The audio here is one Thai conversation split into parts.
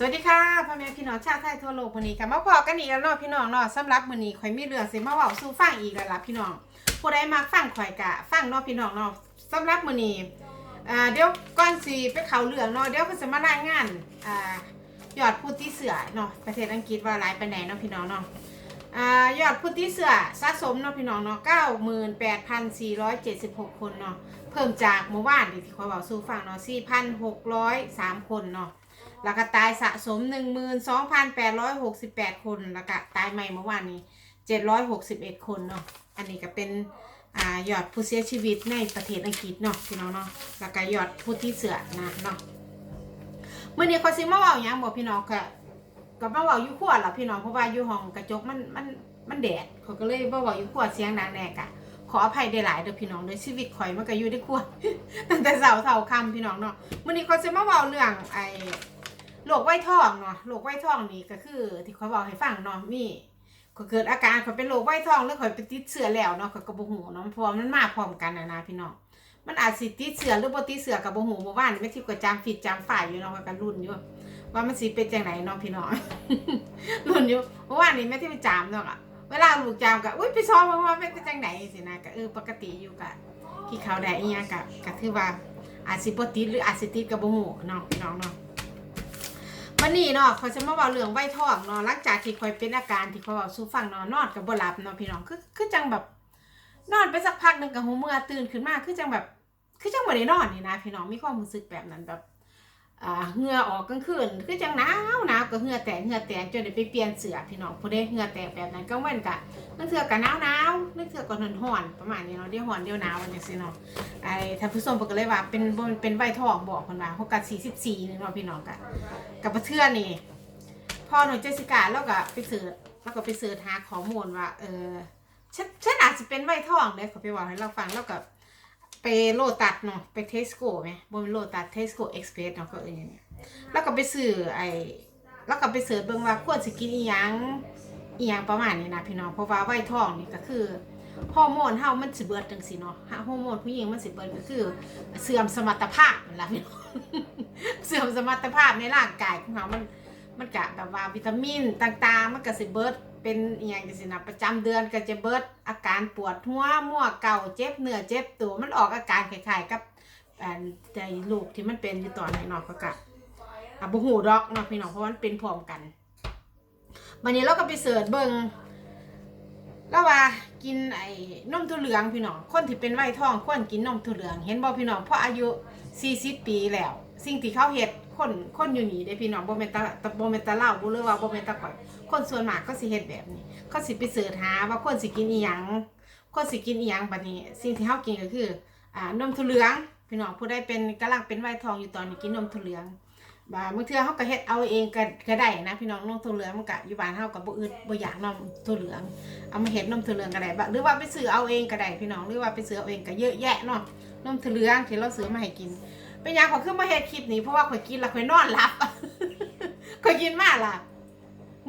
สวัสดีค่ะพ่อแม่พี่น้องชาวไทยทั่วโลกวันนี้ค่ะมาพอกันอีกแล้วเนาะพี่น้องเนาะสำหรับมื้อนี้ข่อยมีเรื่องสิมาเว้าสู่ฟังอีกแล้วล่ะพี่น้องผู้ใดมักฟังข่อยกะฟังเนาะพี่น้องเนาะสำหรับมื้อนี้อ่าเดี๋ยวก่อนสิไปเข้าเรื่องเนาะเดี๋ยวเพิ่นสิมารายงานอ่ายอดผู้ติดเชื้อเนาะประเทศอังกฤษว่าหลายปานใดเนาะพี่น้องเนาะอ่ายอดผู้ติดเชื้อสะสมเนาะพี่น้องเนาะ98,476 คนเนาะเพิ่มจากเมื่อวานที่ข่อยเว้าสู่ฟังเนาะ4,603 คนเนาะ แล้วก็ตายสะสม 12,868 คน แล้วก็ตายใหม่เมื่อวานนี้ 761 คนเนาะ อันนี้ก็เป็นอยอดผู้เสียชีวิตในประเทศอังกฤษเนาะพี่น้องเนาะ แล้วก็ยอดผู้ที่เสือนะเนาะเมื่อนี้เขาซิมาว่าอย่างบอกพี่น้องก็ก็มาว่าอยู่ขวดละพี่น้องเพราะว่าอยู่ห้องกระจกมันมันมันแดดเขาก็เลยมาว่าอยู่ขวดเสียงดังแน่กะขออภัยได้หลายเด้อพี่น้องเด้อชีวิตข่อยมันก็อยู่ได้ขวดตั้งแต่เสาเสาคำพี่น้องเนาะเมื่อนี้เขาจะมาว่าเรื่องไอ โรคไวท์ทองเนาะโรคไวท์ทองนี่ก็คือที่เขาบอกให้ฟังเนาะมีก็เกิดอาการเขาเป็นโรคไวท์ทองแล้วเขาไปติดเชื้อแล้วเนาะเขาก็บ่ฮู้เนาะเพราะมันมาพร้อมกันนะนะพี่น้องมันอาจสิติดเชื้อหรือบ่ติดเชื้อกับบ่ฮู้เมื่อวานนี่แม่ทิพย์ก็จำฟิตจำฝ่ายอยู่เนาะก็กันรุ่นอยู่ว่ามันสิเป็นจังไหนเนาะพี่น้องรุ่นอยู่เมื่อวานนี้แม่ทิพย์ไปจามเนาะอะเวลาลูกจามก็อุ้ยไปซ้อมมาว่าเป็นจังไหนสินะก็เออปกติอยู่กะที่เขาได้อีหยังก็ก็ถือว่าอาจสิบ่ติดหรืออาจสิติดก็บ่ฮู้เนาะพี่น้องเนาะ วันนี้เนาะเขาจะมาเว้าเรื่องไวทองเนาะหลังจากที่คอยเป็นอาการที่คอยเว้าสู่ฟังเนาะนอนกับบหลับเนาะพี่น้องคือคือจังแบบนอนไปสักพักหนึ่งกับหูเมื่อตื่นขึ้นมาคือจังแบบ คือจังบ่ได้นอนนี่นะพี่น้องมีความรู้สึกแบบนั้นแบบ เหงื่อออกกลางคืนคือจังหนาวหนาวก็เหงื่อแตกเหงื่อแตกจนได้ไปเปลี่ยนเสื้อพี่น้องผู้ใดเหงื่อแตกแบบนั้นก็เว้นกะนั่นเสื้อก็หนาวหนาวนั่นเสื้อก็ร้อนประมาณนี้เนาะเดี๋ยวร้อนเดี๋ยวหนาวอันจังซี่เนาะไอ้ท่านผู้ชมเพิ่นก็เลยว่าเป็นเป็นไวทองบอกเพิ่นว่าเฮากัด44นี่เนาะพี่น้องกะกับเพื่อนี่พ่อหนูเจสิก้าแล้วก็ไปเสิร์ชแล้วก็ไปเสิร์ชหาข้อมูลว่าเออฉันฉันอาจจะเป็นไวทองเลยเขาไปบอกให้เราฟังแล้วก็ ไปโลตัดเนาะไปเทสโก้ไหมบนโลตัดเทสโก้เอ็กซ์เพรสเนาะก็เอออย่างเงี้ยแล้วก็ไปซื้อไอ้แล้วก็ไปเสิร์ชเบิ่งว่าควรสิกินอีหยังอีหยังประมาณนี้นะพี่น้องเพราะว่าไวทองนี่ก็คือฮอร์โมนเฮามันสิเบิดจังซี่เนาะฮอร์โมนผู้หญิงมันสิเบิดก็คือ เสื่อมสมรรถภาพนั่นล่ะพี่น้องเสื่อมสมรรถภาพในร่างกายของเขามันมันกะแบบว่าวิตามินต่างๆ มันก็สิเบิด เป็นอหย่างจังซี่นะประจำเดือนก็จะเบิดอาการปวดหัวมั่วเก่าเจ็บเนื้อเจ็บตัวมันออกอาการคล้ายๆกับอันใจลูกที่มันเป็นอยู่ตอนไหนเนาะก็กะอะบ่ฮู้ดอกเนาะพี่น้องเพราะว่ามันเป็นพร้อมกันวันนี้เราก็ไปเสิร์ชเบิ่งแล้วว่ากินไอ้นมถั่วเหลืองพี่น้องคนที่เป็นไวท้องควรกินนมถั่วเหลือง เห็นบ่พี่น้องเพราะอายุ 40 ปีแล้ว สิ่งที่เขาเฮ็ดคนคนอยู่นี่เด้พี่น้องบ่แม่นตาตะบ่แม่นตาเล่าบ่หรือว่าบ่แม่นตาก่อย คนส่วนมากก็สิเฮ็ดแบบนี้ เขาสิไปเสิร์ชหาว่าคนสิกินอีหยังคนสิกินอีหยังบัดนี้ สิ่งที่เฮากินก็คืออ่านมถั่วเหลืองพี่น้องผู้ใดเป็นกำลังเป็นไวทองอยู่ตอนนี้กินนมถั่วเหลืองบางบางเทื่อเฮาก็เฮ็ดเอาเองก็ก็ได้นะพี่น้องนมถั่วเหลืองมันก็อยู่บ้านเฮาก็บ่อึดบ่อยากนมถั่วเหลืองเอามาเฮ็ดนมถั่วเหลืองก็ได้บะหรือว่าไปซื้อเอาเองก็ได้พี่น้องหรือว่าไปซื้อเอาเองก็เยอะแยะเนาะนมถั่วเหลืองที่เราซื้อมาให้กินเป็นหยังขอขึ้นมาเฮ็ดคลิปนี้เพราะว่าข่อยกินแล้วข่อยนอนหลับข่อยกินมาหลับ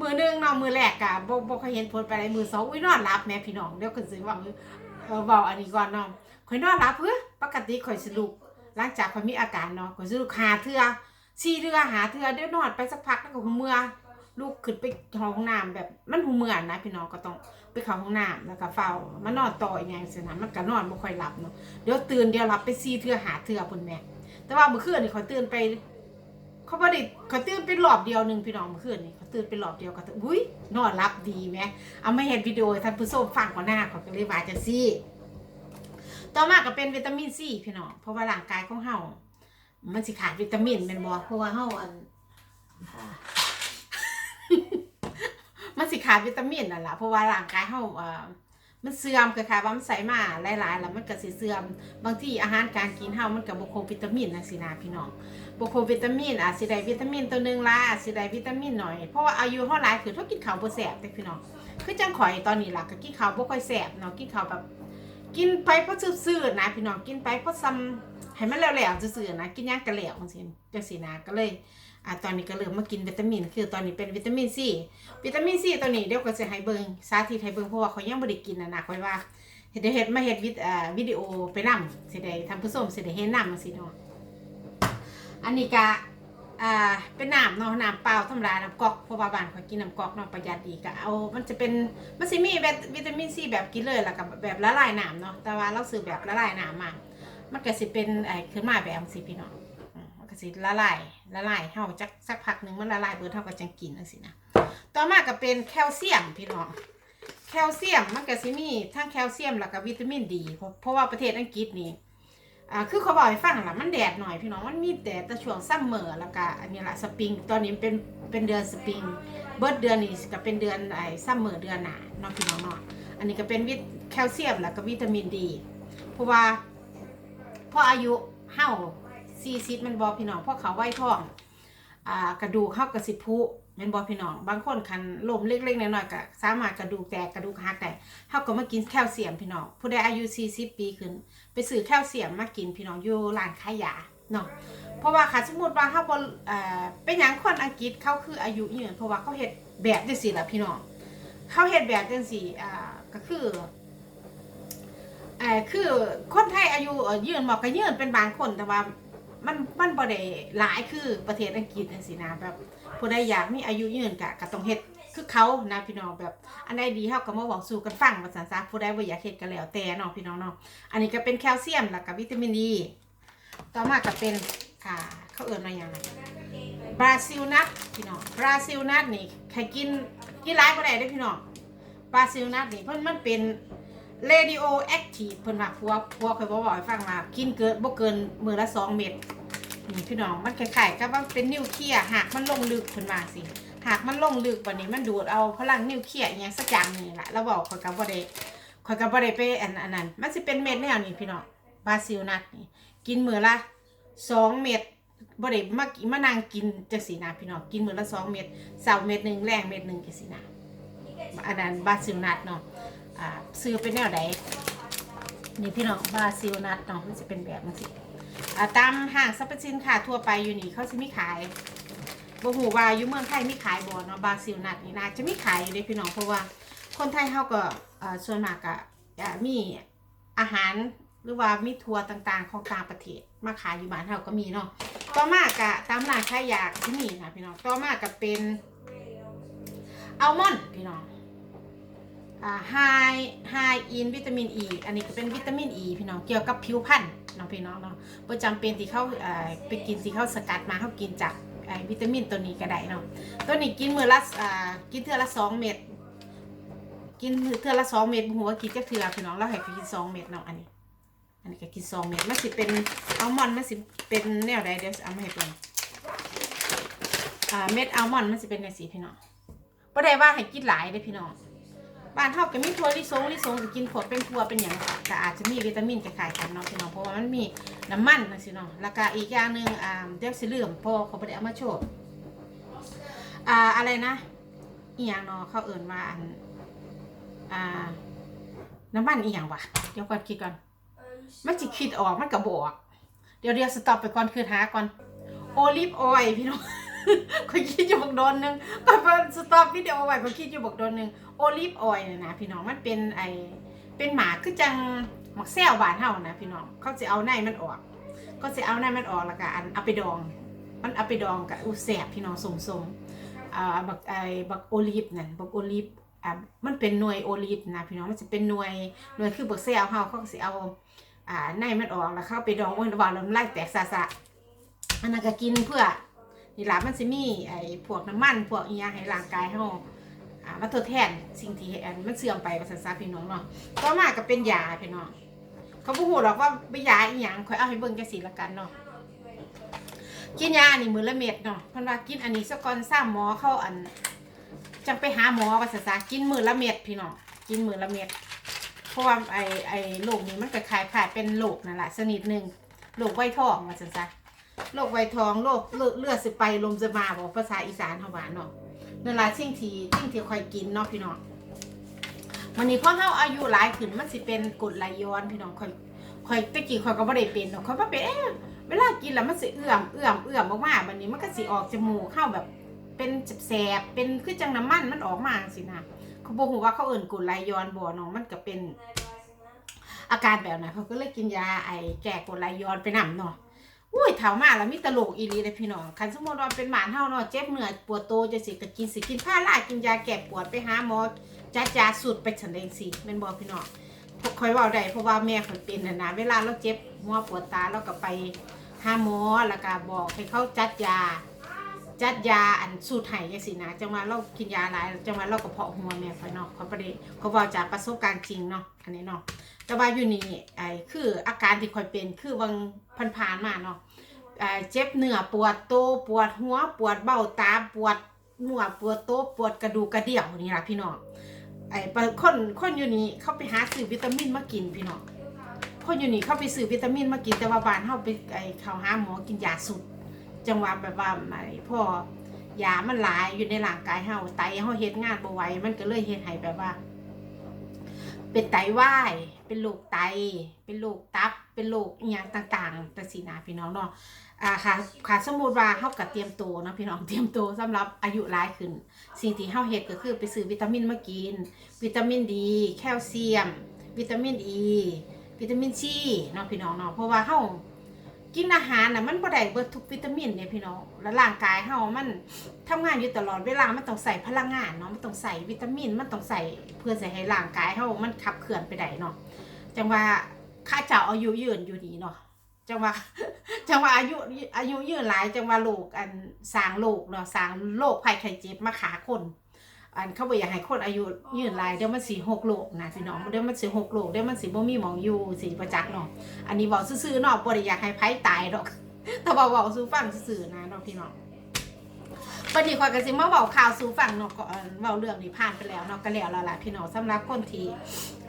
มือหนึ่งเนาะมือแรกอะบ่บ่ค่อยเห็นผลไปเลยมือสองอุ้ยนอนหลับแม่พี่น้องเดี๋ยวข่อยสิเว่าเออเว้าอันนี้ก่อนเนาะข่อยนอนหลับเพื่อปกติข่อยสิลุกหลังจากข่อยมีอาการเนาะข่อยสิลุกหาเทื่อสี่เทื่อหาเทื่อเดี๋ยวนอนไปสักพักแล้วก็หูเมื่อลูกขึ้นไปเข้าห้องน้ำแบบมันหูเมื่อนะพี่น้องก็ต้องไปเข้าห้องน้ำแล้วก็เฝ้ามานอนต่ออย่างสนะมันก็นอนบ่ค่อยหลับเนาะเดี๋ยวตื่นเดี๋ยวหลับไปสี่เทื่อหาเทื่อพุ่นแม่แต่ว่าเมื่อคืนนี่เขาตื่นไป เขาบ่ได้เขาตื่นเป็นรอบเดียวหนึ่งพี่น้องเมื่อคืนนี่เขาตื่นเป็นรอบเดียวก็ตื่นอุ้ยนอนรับดีไหมเอามาเห็นวิดีโอท่านผู้ชมฟังก่อนหน้าเขาก็เลยว่าจังซี่ ต่อมาก็เป็นวิตามินซีพี่น้องเพราะว่าร่างกายของเฮามันสิขาดวิตามินแม่นบ่เพราะว่าเฮาอันมันสิขาดวิตามินนั่นล่ะเพราะว่าร่างกายเฮาอ่อ มันเสื่อมคล้ายๆว่ามันใส่มาหลายๆ แล้วมันก็สิเสื่อม บางทีอาหารการกินเฮามันก็บ่ครบวิตามินจังซี่นะพี่น้องบ่ครบวิตามินอาจสิได้วิตามินตัวหนึงละอาจสิได้วิตามินหน่อย เพราะว่าอายุเฮาหลายคือเฮากินข้าวบ่แซ่บเด้พี่น้อง คือจังข่อยตอนนี้ล่ะก็กินข้าวบ่ค่อยแซ่บเนาะกินข้าวแบบกินไปเพราะซื่อๆนะพี่น้องกินไปเพราะซ้ำให้มันแล้วๆซื่อๆนะกินหยังก็แล้วจังซี่จังซี่นะก็เลย อ่าตอนนี้ก็เริ่มมากินวิตามิน คือตอนนี้เป็นวิตามินซีวิตามินซีตัวนี้เดี๋ยวก็จะให้เบิงสาธิตให้เบิงเพราะว่าเขายังบ่ได้กินนะนะค่อยว่าเฮ็ดเฮ็ดมาเฮ็ดวิดอ่าวิดีโอไปนำสิได้ท่านผู้ชมสิได้เห็นนำจังซี่เนาะอันนี้ก็อ่าเป็นน้ำเนาะน้ำเปล่าธรรมดาน้ำก๊อกเพราะว่าบ้านเขากินน้ำก๊อกเนาะประหยัดดีก็เอามันจะเป็นมันสิมีแบบวิตามินซีแบบกินเลยแล้วกับแบบละลายน้ำเนาะแต่ว่าเราซื้อแบบละลายน้ำมามันก็สิเป็นไอ้ขึ้นมาแบบสิพี่น้องอืมมันก็ สิละลายละลายเฮาจักสักพักหนึ่งมันละลายเบิดเฮาก็จังกินจังซี่นะต่อมาก็เป็นแคลเซียมพี่น้องแคลเซียมมันก็สิมีทั้งแคลเซียมแล้วก็วิตามินดีเพราะว่าประเทศอังกฤษนี่อ่าคือเขาบอกให้ฟังล่ะมันแดดหน่อยพี่น้องมันมีแดดแต่ช่วงซัมเมอร์แล้วก็อันนี้ละสปริงตอนนี้เป็นเป็นเดือนสปริงเบิดเดือนนี้ก็เป็นเดือนไอ้ซัมเมอร์เดือนหนาเนาะพี่น้องเนาะอันนี้ก็เป็นวิตแคลเซียมแล้วก็วิตามินดี เพราะว่าพออายุเฮา ซีซิดมันบอพี่น้องพอเขาไว้ท้องอ่ากระดูกเข้ากระสิพุมันบอพี่น้องบางคนคันลมเล็กๆน้อยๆก็สามารถกระดูกแตกกระดูกหักได้เฮาก็มากินแคลเซียมพี่น้องผู้ใดอายุ40ปีขึ้น ไปซื้อแคลเซียมมากินพี่น้องอยู่ร้านขายยาเนาะเพราะว่าค่ะสมมติว่าเฮาบ่เอ่อเป็นหยังคนอังกฤษเขาคืออายุยืนเพราะว่าเขาเฮ็ดแบบจังซี่ละพี่น้องเขาเฮ็ดแบบจังซี่อ่าก็คือคือคนไทยอายุยืนบอกก็ยืนเป็นบางคนแต่ว่า มันมันบ่ได้หลายคือประเทศอังกฤษจังซี่นะแบบผู้ใดอยากมีอายุยืนก็ก็ต้องเฮ็ดคือเขานะพี่น้องแบบ อันใดดีเฮาก็มาบอกสู่กันฟังว่าซั่นซะผู้ใดบ่อยากเฮ็ดก็แล้วแต่เนาะพี่น้องเนาะอันนี้ก็เป็นแคลเซียมแล้วก็วิตามินดีต่อมาก็เป็นอ่าเขาเอิ้นว่าหยังไงบราซิลนัทพี่น้องบราซิลนัทนี่ใครกินกินหลายบ่ได้เด้อพี่น้องบราซิลนัทนี่เพิ่นมันเป็น radio active เพิ่นว่าพวกพวกเคยบอกบอกให้ฟังว่ากินเกินบ่เกินมื้อละ2เม็ดนี่พี่น้องมันคล้ายๆกับว่าเป็นนิวเคลียร์หากมันลงลึกเพิ่นว่าสิหากมันลงลึกกว่านี้มันดูดเอาพลังนิวเคลียร์อหยังสักอย่างนี่ล่ะแล้วบอกข่อยก็บ่ได้ข่อยก็บ่ได้ไปอันอันนั้น มันสิเป็นเม็ดแนวนี้พี่น้องบาซิลนัทนี่กินมื้อละ2เม็ดบ่ได้มากมานั่งกินจังซี่นะพี่น้องกินมื้อละ2เม็ดเช้าเม็ดหนึงแรงเม็ดหนึงจังซี่นะอันนั้นบาซิลนัทเนาะ อ่าซื้อเป็นแนวใดนี่พี่น้องบาซิลนัทเนาะมันจะเป็นแบบนี้สิอ่าตามห้างสรรพสินค้าทั่วไปอยู่นี่เขาจะมีขายบ่ฮู้ว่าอยู่เมืองไทยมีขายบ่เนาะบาซิลนัทนี่น่าจะมีขายอยู่เด้พี่น้องเพราะว่าคนไทยเฮาก็อ่าส่วนมากก็อ่ามีอาหารหรือว่ามีทัวร์ต่างๆ ของต่างประเทศมาขายอยู่บ้านเฮาก็มีเนาะต่อมากะตามร้านขายยาที่มีนะพี่น้องต่อมาก็เป็นอัลมอนด์พี่น้อง ไฮไฮอินวิตามินอีอันนี้ก็เป็นวิตามินอีพี่น้องเกี่ยวกับผิวพรรณเนาะพี่น้องเนาะประจำเป็นที่เขาอ่าไปกินที่เขาสกัดมาเขากินจากวิตามินตัวนี้ก็ได้เนาะตัวนี้กินมือละกินเทื่อละสองเม็ดกินเทื่อละสองเม็ดบ่ฮู้ว่ากินจักเทือพี่น้องเราให้กินสองเม็ดเนาะอันนี้ อันนี้ก็กินสองเม็ดมันสิเป็นอัลมอนด์มันสิเป็นแนวใดเดี๋ยวเอามาให้เบิ่งอ่าเม็ดอัลมอนด์มันสิเป็นจังซี่พี่น้องบ่ได้ว่าให้กินหลายเด้พี่น้อง บ้านเฮาก็มีถั่วลิสงลิสงก็กินผดเป็นถั่วเป็นหยังก็อาจจะมีวิตามินคล้ายๆกันเนาะพี่น้องเพราะว่ามันมีน้ำมันนะสิเนาะแล้วก็อีกอย่างหนึงอ่าเดี๋ยวสิลืมเพราะเขาบ่ได้เอามาโชว์อ่าอะไรนะอีหยังเนาะเขาเอิ้นว่าอันอ่าน้ำมันอีหยังวะเดี๋ยวก่อนคิดก่อนมันสิคิดออกมันก็บออกเดี๋ยวเดี๋ยวสต็อปไปก่อนคือหาก่อนโอลิฟออยล์พี่น้อง ก็คิดอยู่บักโดนหนึงก็เพิ่นสต็อปวิดีโอไว้ก็คิดอยู่บักโดนหนึงโอลิฟออยล์เนี่ยนะพี่น้องมันเป็นไอเป็นหมาคือจังหมักแซวบานเฮานะพี่น้องเขาจะเอาในมันออก ก็จะเอาในมันออกแล้วก็อันเอาไปดอง มันเอาไปดองกับอูแสบพี่น้องสมสมๆอ่าบักไอบักโอลิฟนั่นบักโอลิฟอ่ามันเป็นหน่วยโอลิฟนะพี่น้องมันจะเป็นหน่วยหน่วยคือบักแซวเฮาเขาก็สิเอาอ่าในมันออกแล้วเข้าไปดองไว้ระหว่างแล้วมันไล่แตกซาซะอันนั้นก็กินเพื่อ นี่ล่ะมันสิมีไอ้พวกน้ำมัน พวกอีหยังให้ร่างกายเฮาอ่ามาทดแทนสิ่งที่อันมันเสื่อมไปภาษาซาพี่น้องเนาะต่อมาก็เป็นยาพี่น้องเขาพูดหรอกว่าเป็นยาอีหยังคอยเอาให้เบิ่งแกสีละกันเนาะกินยาอันนี้มือละเม็ดเนาะเพิ่นว่ากินอันนี้สักก่อนซ้ำหมอเข้าอันจังไปหาหมอภาษาซากินมือละเม็ดพี่น้องกินมือละเม็ดเพราะว่าไอ้ไอ้โรคนี้มันก็คล้ายคลายๆเป็นโรคนั่นแหละชนิดหนึ่งโรคไวทองภาษาซา โรคไวทองโรคเลือดเลือดสิไปลมจะมาบอกภาษาอีสานเฮาว่าเนาะนั่นละสิ่งที่สิ่งที่คอยกินเนาะพี่น้องมันนี้พ่อเฮาอายุหลายขึ้นมันสิเป็นกดไหลย้อนพี่น้องคอยคอยตะกี้คอยก็บ่ได้เป็นเนาะคอยบ่เป็นเอ๊ะเวลากินแล้วมันสิเอื้อมเอื้อมเอื้อมมากๆบัดนี้มันก็สิออกจมูกเข้าแบบเป็นแสบเป็นคือจังน้ำมันมันออกมาสินะเขาบอกว่าเขาเอิ่นกดไหลย้อนบ่เนาะมันก็เป็นอาการแบบนั้นเขาก็เลยกินยาไอแก้กดไหลย้อนไปนำเนาะ อุ้ยเถามาแล้วมีตลกอีหลีเลยพี่น้องคันสมมติว่าเป็นหมานเฮาเนาะเจ็บเหนื่อยปวดโตจะสิกกินสิกินผ้าลากินยาแก้ปวดไปหาหมอจ้าจ้าสุดไปฉันเองสิแม่นบ่พี่น้องคอยว้าได้เพราะว่าแม่ข่อยเป็นนะนะเวลาเราเจ็บหัวปวดตาเราก็ไปหาหมอแล้วก็บอกให้เขาจัดยา จัดยาอันสูตรไห้จังซี่นะจังว่าเรากินยาหลายจังว่าเราก็เพาะหัวแม่ข่อยเนาะเขาบ่ได้เขาเว้าจากประสบการณ์จริงเนาะอันนี้เนาะ แต่ว่าอยู่นี่ไอ้คืออาการที่ข่อยเป็นคือวังผ่านๆมาเนาะเอ่อเจ็บเนื้อปวดโตปวดหัวปวดเบ้าตาปวดหัวปวดโตปวดกระดูกกระเดี่ยวนี่ละพี่น้องไอ้ปะคนคนอยู่นี่เขาไปหาซื้อวิตามินมากินพี่น้องคนอยู่นี่เขาไปซื้อวิตามินมากินแต่ว่าบ้านเฮาไปไอ้เขาหาหมอกินยาสุด จังหวะแบบว่าไอ้พ่อยามันหลายอยู่ในร่างกายเฮาไตเฮาเฮ็ดงานบ่ไหวมันก็เลยเฮ็ดให้แบบว่า เป็นไตวาย เป็นโรคไต เป็นโรคตับ เป็นโรคอหย่างต่างๆแต่สีนาพี่น้องเนาะอ่าค่ะค่ะสมมติว่าเฮากับเตรียมตัวเนาะพี่น้องเตรียมตัวสำหรับอายุหลายขึ้น สิ่งที่เฮาเฮ็ดก็คือไปซื้อวิตามินมากิน วิตามินดี แคลเซียม วิตามินอี วิตามินซีเนาะพี่น้องเนาะเพราะว่าเฮา กินอาหารน่ะมันบ่ได้เบิดทุกวิตามินเนี่ยพี่น้องแล้วร่างกายเฮามันทำงานอยู่ตลอดเวลามันต้องใส่พลังงานเนาะมันต้องใส่วิตามินมันต้องใส่เพื่อจะให้ร่างกายเฮามันขับเคลื่อนไปได้เนาะจังว่าข้าเจ้าอายุยืนอยู่ดีเนาะจังว่าจังว่าอายุอายุยืนหลายจังว่าโรคอันสร้างโรคเนาะสร้างโรคภัยไข้เจ็บมาขาคน อันเขาบอกอยากให้คนอายุยืนหลายเดี๋ยวมันสีหกโรคนะพี่น้องเดี๋ยวมันสีหกโรคเดี๋ยวมันสีบ่มีหมองอยู่สีประจักษ์เนาะอันนี้บอกซื่อๆเนาะบ่ได้อยากให้ไผตายดอกแต่ว่าเว้าสู่ฟังซื่อๆนะเนาะพี่น้องวันนี้ขอยก็สิมาเว้าข่าวสู่ฟังเนาะก็เอาเรื่องนี้ผ่านไปแล้วเนาะก็แล้วแล้วล่ะพี่น้องสำหรับคนที่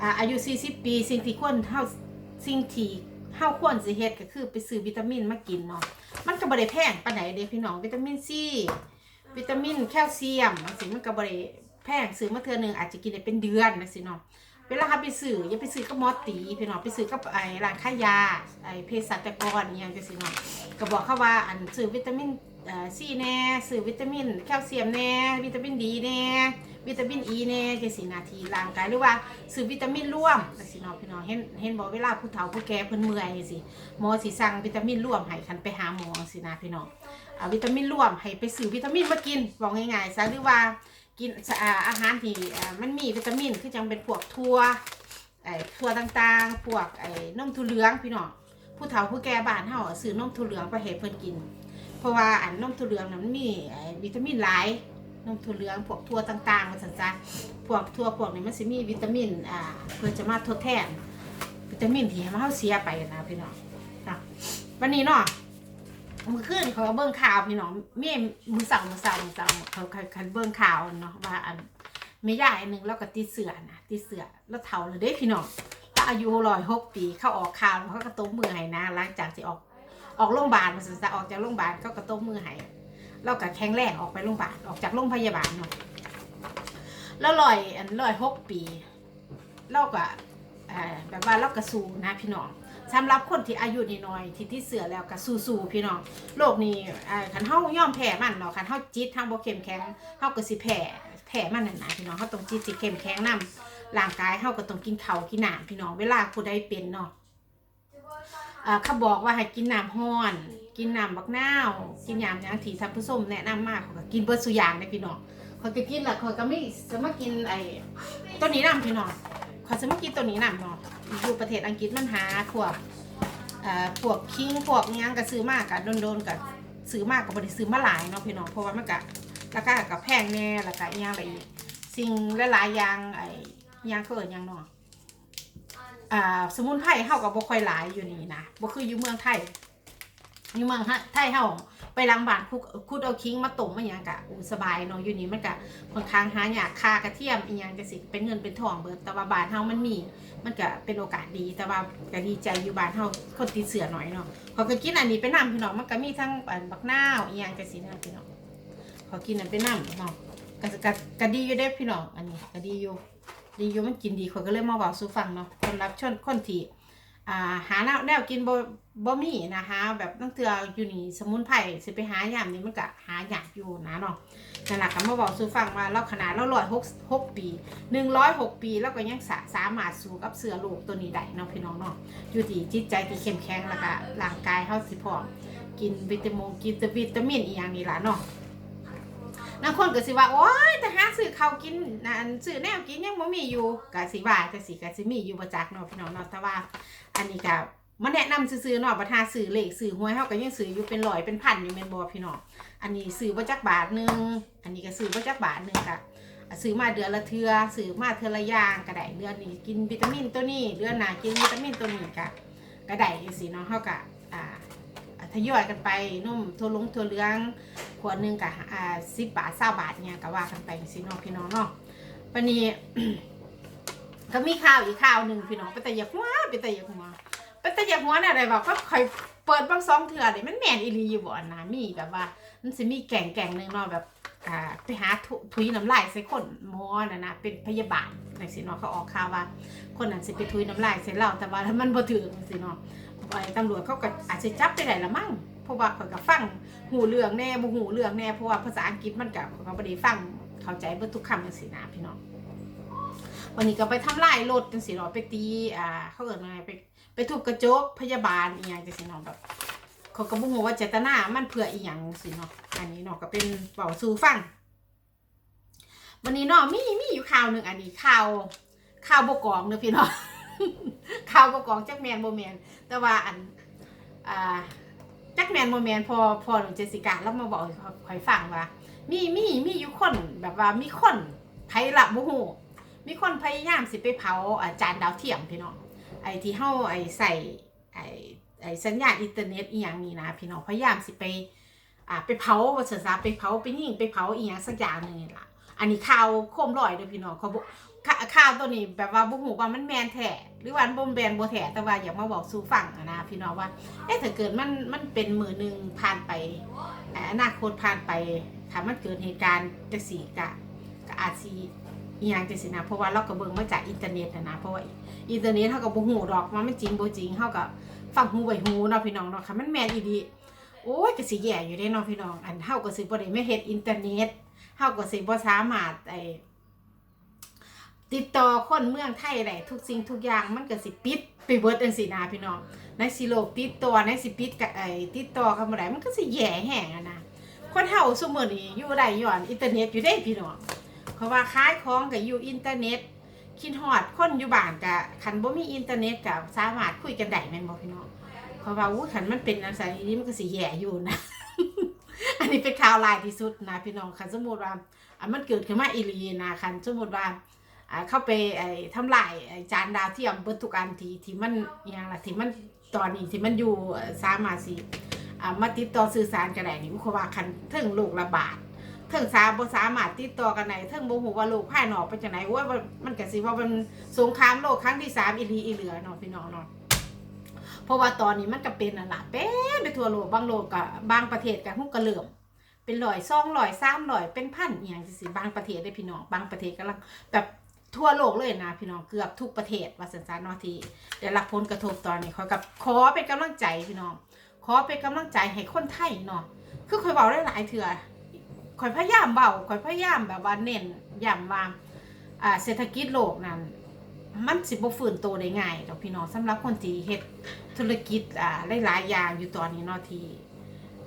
อาอายุ 40 ปี สิ่งที่ควรเฮาสิ่งที่เฮาควรสิเฮ็ดก็คือไปซื้อวิตามินมากินเนาะมันก็บ่ได้แพงปานใดเด้พี่น้องวิตามินซี วิตามินแคลเซียมจังมันก็บ่ได้แพงซื้อมาเทื่อหนึ่งอาจจะกินได้เป็นเดือนนะสิเนาะเวลาเราไปซื้ออย่าไปซื้อกับหมอตีพี่น้องไปซื้อกับไอ้ร้านขายยาไอ้เภสัชกรอหย่างจังซี่เนาะก็บอกเขาว่าอันซื้อวิตามินเอ่อซีแน่ซื้อวิตามินแคลเซียมแน่วิตามินดีแน่ วิตามินอีแน่จังซี่นาทีร่างกายหรือว่าซื้อวิตามินร่วมจังซี่เนาะพี่น้องเห็นเห็นบอกเวลาผู้เฒ่าผู้แก่เพิ่นเมื่อยจังซี่หมอสิสั่งวิตามินร่วมให้คันไปหาหมอจังซี่นะพี่น้องอ่าวิตามินร่วมให้ไปซื้อวิตามินมากินบอกง่ายๆซะหรือว่ากินอาหารที่มันมีวิตามินคือจังเป็นพวกทั่วไอ้ทั่วต่างๆ พวกไอ้นมถั่วเหลืองพี่น้องผู้เฒ่าผู้แก่บ้านเฮาซื้อนมถั่วเหลืองไปให้เพิ่นกิน เพราะว่าอันนมถั่วเหลืองนั้นมันมีวิตามินหลาย นมถั่วเหลืองพวกทั่วต่างๆว่าซั่นซะพวกทั่วพวกนี้มันสิมีวิตามินอ่าเพื่อจะมาทดแทน วิตามินที่เฮาเสียไปนะพี่น้องนะวันนี้เนาะมื่อคืนเขาเบิ่งข่าวพี่น้องเมีมือสั่งมือสั่งมือสั่งเขาเขาเขาเบิ่งข่าวเนาะว่าอันแม่ยายอันหนึ่งแล้วก็ติดเสือนะติดเสือแล้วเฒ่าเลยเด้พี่น้องแล้วอายุร้อยหกปีเขาออกข่าวเขาก็ตบมือให้นะหลังจากที่ออกออกโรงพยาบาลมาสิออกจากโรงพยาบาลเขาก็ตบมือให้ แล้วก็แข็งแรงออกไปโรงพยาบาลออกจากโรงพยาบาลเนาะแล้วร้อยอันร้อยหกปี เราก็แบบว่าเราก็สู้นะพี่น้องสำหรับคนที่อายุน้อยที่ที่เสือแล้วก็สู้ๆพี่น้องโลกนี้อ่าคันเฮาย่อมแพ้มันเนาะคันเฮาจิตทางบ่เข้มแข็งเฮาก็สิแพ้แพ้มันนั่นนะพี่น้องเฮาต้องจิตสิเข้มแข็งนํร่างกายเฮาก็ต้องกินข้าวกินน้ำพี่น้องเวลาผู้ใดเป็นเนาะเขาบอกว่าให้กินน้ำร้อน กินน้ำบักนาว กินยามยังที่ท่านผู้ชมแนะนำมาเขาก็กินเบิดซุย่างเด้พี่น้องเขาก็กินล้วเขาก็ไม่สามารถกินไอ้ตัวนี้นํพี่น้องเขาสามารถกินตัวนี้นํเนาะอยู่ประเทศอังกฤษมันหาพวกเอ่อพวกคิงพวกยังก็ซื้อมากกะโดนๆกับซื้อมากกับบริซื้อมาหลายเนาะพี่น้องเพราะว่ามันกะราคากับแพงแน่แล้วก็ยังอะไรอีกสิ่งหลายๆอย่างไอ้ยังเขาเอิ้นยังเนาะอ่าสมุนไพรเฮากับบ่ค่อยหลายอยู่นี่นะบ่คืออยู่เมืองไทย อยู่เมืองไทยเฮาไปล้างบ้านคุกคุดเอาคิงมาต้มมาหยังกะอู้สบายเนาะอยู่นี่มันกะค่อนข้างหายากค่ากระเทียมอีหยังจังซี่เป็นเงินเป็นทองเบิดแต่ว่าบ้านเฮามันมี มันก็เป็นโอกาสดีแต่ว่าก็ดีใจอยู่บ้านเฮาคนติดเสือหน่อยเนาะขาก็กินอันนี้ไปนํพี่น้องมันก็มีทั้งบักนาวอีหยังจังซี่นะพี่น้องขากินอันไปนํเนาะก็ก็ก็ดีอยู่เด้พี่น้องอันนี้ก็ดีอยู่ดีอยู่มันกินดีเขาก็เลยมาเว้าสู่ฟังเนาะสำหรับชนคนที่ หาแนวแนวกินบ่บ่มีนะคะแบบตั้งเทื่ออยู่นี่สมุนไพรสิไปหายามนี้มันก็หายากอยู่นะเนาะนั่นแหละก็มาบอกสู่ฟังว่าเราขนาดเราร้อยหกหกปีหนึ่งร้อยหกปีแล้วก็ยังสาสามารถสู้กับเสือโลกตัวนี้ได้เนาะพี่น้องเนาะอยู่ที่จิตใจที่เข้มแข็งแล้วก็ร่างกายเฮาสิพร้อมกินวิตามินกินวิตามินอีหยังนี่ล่ะเนาะ บางคนก็สิว่าโอ๊ยแต่หาซื้อข้าวกินนั่นซื้อแนวกินยังบ่มีอยู่ก็สิว่าก็สิก็สิมีอยู่ประจักษ์เนาะพี่น้องเนาะแต่ว่า อันนี้ก็มาแนะนำซื้อๆเนาะประทาซื้อเลขซื้อหวยเฮาก็ยังซื้ออยู่เป็นร้อยเป็นพันอยู่แม่นบ่พี่น้องอันนี้ซื้อบ่จักบาทหนึงอันนี้ก็ซื้อบ่จักบาทหนึงก็ซื้อมาเดือนละเทือซื้อมาเทือละอย่างก็ได้เดือนนี้กินวิตามินตัวนี้เดือนหน้ากินวิตามินตัวนี้ก็ก็ได้จังซี่เนาะเฮาก็อ่า ทยอยกันไปนุ่มทั่วลงทั่วเหลืองขวดหนึงก็อ่า10บาท20บาทเนี่ยก็ว่ากันไปจังซี่เนาะพี่น้องเนาะวันนี้ก็มีข่าวอีกข่าวหนึ่งพี่น้องเป็นแต่อยากหัวเป็นแต่อยากหัวเป็นแต่อยากหัวน่ะอะไรบอกก็คอยเปิดบางซองเถื่อเลยมันแมนอีลีอยู่บ่อนนะมีแบบว่ามันสิมีแก่งแก่งหนึ่งเนาะแบบอ่าไปหาทุยน้ำลายใส่คนหมอน่ะนะเป็นพยาบาลในสิเนาะเขาออกข่าวว่า คนนั้นสิไปทุยน้ำลายใส่เราแต่ว่ามันบ่ถือสิเนาะ ตำรวจเขาก็อาจจะจับไปได้ละมั้งเพราะว่าเขาก็ฟังหูเรื่องแน่บ่หูเรื่องแน่เพราะว่าภาษาอังกฤษมันก็เขาบ่ได้ฟังเข้าใจเบิดทุกคำจังซี่นะพี่น้องวันนี้ก็ไปทำลายรถจังสิเนาะไปตีอ่าเขาเอิ้นว่าไงไปไปทุบกระจกพยาบาลอีหยังจังสิเนาะแบบเขาก็บ่ฮู้ว่าเจตนามันเพื่ออีหยังสิเนาะอันนี้เนาะก็เป็นเป่าสู่ฟังวันนี้เนาะมีมีอยู่ข่าวหนึ่งอันนี้ข่าวข่าวบ่กองเด้อพี่น้อง ข่าวบ่กองจักแมนบ่แมนแต่ว่าอันอ่าจักแมนบ่แมนพอพอหนูเจสิกาแล้วมาบอกให้ข่อยฟังว่า มีมีมีอยู่คนแบบว่ามีคนไผละบ่ฮู้มีคนพยายามสิไปเผาอาจารย์ดาวเทียมพี่น้องไอ้ที่เฮาไอ้ใส่ไอ้ไอ้สัญญาณอินเทอร์เน็ตอีหยังนี่นะพี่น้องพยายามสิไปอ่าไปเผาว่าซะซะไปเผาไปยิงไปเผาอีหยังสักอย่างหนึงนี่ล่ะอันนี้ข่าวโคมลอยเด้อพี่น้องเขาบอก ข่าวตัวนี้แบบว่าบ่ฮู้ว่ามันแมนแท้หรือว่ามันบ่แมนบ่แท้แต่ว่าอย่ามาบอกสู่ฟังนะพี่น้องว่าเอ๊ะถ้าเกิดมันมันเป็นมือหนึ่งผ่านไปอนาคตผ่านไปถ้ามันเกิดเหตุการณ์จังซี่ก็ก็อาจสิอีหยังจังซี่นะเพราะว่าเราก็เบิ่งมาจากอินเทอร์เน็ตนะเพราะว่าอินเทอร์เน็ตเฮาก็บ่ฮู้ดอกว่ามันจริงบ่จริงเฮาก็ฟังหูไว้หูเนาะพี่น้องเนาะค่ะมันแมนอีหลีโอ้ยก็สิแย่อยู่เด้เนาะพี่น้องอันเฮาก็สิบ่ได้มาเฮ็ดอินเทอร์เน็ตเฮาก็สิบ่สามารถไอ ติดต่อคนเมืองไทยได้ทุกสิ่งทุกอย่างมันก็สิปิดไปเบิดจังซี่นะพี่น้องในสิโลกติดต่อในสิปิดกับไอ้ติดต่อกันบ่ได้มันก็สิแย่แฮงอะนะคนเฮาซุมื้อนี้อยู่ได้ย้อนอินเทอร์เน็ตอยู่เด้พี่น้องเพราะว่าขายของกับอยู่อินเทอร์เน็ตคิดฮอดคนอยู่บ้านกับคันบ่มีอินเทอร์เน็ตกับสามารถคุยกันได้แม่นบ่พี่น้องเพราะว่าอู้คันมันเป็นอันซั่นอีนี้มันก็สิแย่อยู่นะ อันนี้เป็นข่าวลายที่สุดนะพี่น้องคันสมมุติว่าอันมันเกิดขึ้นมาอีหลีนะคันสมมุติว่าอ่า เข้าไปไอ้ทำลายไอ้จานดาวเทียมเบิดทุกอันที่ที่มันอหยังละที่มันตอนนี้ที่มันอยู่สามารถสิมาติดต่อสื่อสารกันได้นี่เพราะว่าคันเทิงโรคระบาดเทิงสาบ่สามารถติดต่อกันไหนเทิงบ่ฮู้ว่าโลกภายนอกเป็นจังไดโอ้ยมันมันก็สิว่ามันสงครามโลกครั้งที่3อีหลีอีเหลือเนาะพี่น้องเนาะเพราะว่าตอนนี้มันก็เป็นนั่นล่ะเป็นไปทั่วโลกบางโลกก็บางประเทศก็ฮู้ก็เริ่มเป็นร้อย2ร้อย3ร้อยเป็นพันอยังจังซี่บางประเทศได้พี่น้องบางประเทศกำลังแบบ ทั่วโลกเลยนะพี่น้องเกือบทุกประเทศว่าสันซานเนาะที่ได้รับผลกระทบตอนนี้ขอกับขอเป็นกำลังใจพี่น้อง ขอเป็นกำลังใจให้คนไทยเนาะคือเคยเบอกได้หลายเถื่อข่อยพยายามเบาข่อยพยายามแบบว่าเน้นย้ำว่าอ่าเศรษฐกิจโลกนั้นมันสิบ่ฟื้นโตได้ง่ายดอกพี่น้องสำหรับคนที่เฮ็ดธุรกิจอ่าหลายๆอย่างอยู่ตอนนี้เนาะที่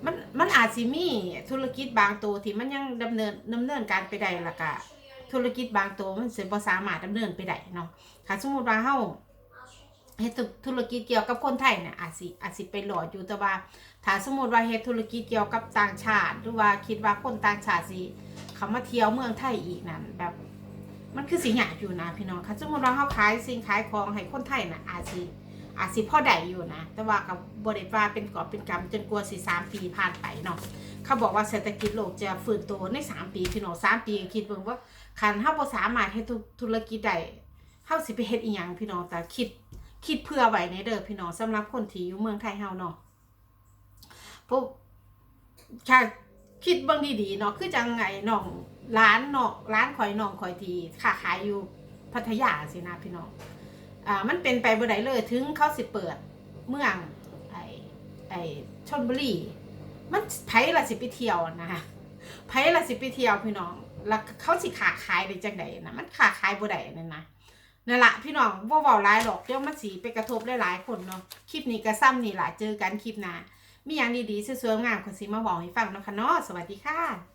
มันมันอาจสิมีธุรกิจบางตัวที่มันยังดำเนินดำเนินการไปได้ละก็ ธุรกิจบางตัวมันสิบ่สามารถดำเนินไปได้เนาะถ้าสมมุติว่าเฮาเฮ็ดธุรกิจเกี่ยวกับคนไทยเนี่ยอาจสิอาจสิไปหลอดอยู่แต่ว่าถ้าสมมติว่าเฮ็ดธุรกิจเกี่ยวกับต่างชาติหรือว่าคิดว่าคนต่างชาติสิเขามาเที่ยวเมืองไทยอีกนั่นแบบมันคือสิยากอยู่นะพี่น้องค่ะสมมติว่าเขาขายสิ่งขายของให้คนไทยน่ะอาจสิอาจสิพ่อได้อยู่นะ แต่ว่ากับบริว่าเป็นกอบเป็นกำจนกลัวสิสามปีผ่านไปเนาะเขาบอกว่าเศรษฐกิจโลกจะฟื้นตัวในสามปีพี่น้องสามปีคิดเบิ่งว่า คันเฮาบ่สามารถเฮ็ดธุรกิจได้เฮาสิไปเฮ็ดอีหยังพี่น้องแต่คิดคิดเพื่อไว้ในเด้อพี่น้องสำหรับคนที่อยู่เมืองไทยเฮาเนาะพวกค่ะคิดเบางดีๆเนาะคือจังไงน้องร้านเนาะร้านข่อยน้องข่อยทีค้าขายอยู่พัทยาสินะพี่น้องอ่ามันเป็นไปบ่ได้เลยถึงเขาสิเปิดเมืองไอ้ไอ้ชนบุรีมันไผละสิไปเที่ยวนะไผละสิไปเที่ยวพี่น้อง แล้วเขาสิขาขายได้จังไดนะมันขาขายบ่ได้นั่นนะนั่นละพี่น้องบ่เว้าหลายหรอกเดี๋ยวมันสีไปกระทบหลายๆคนเนาะคลิปนี้กระซ้ำนี่แหละเจอกันคลิปหน้ามีอย่างดีๆสวยๆงามคนสีมาบอกให้ฟังเนาะค่ะเนาะสวัสดีค่ะ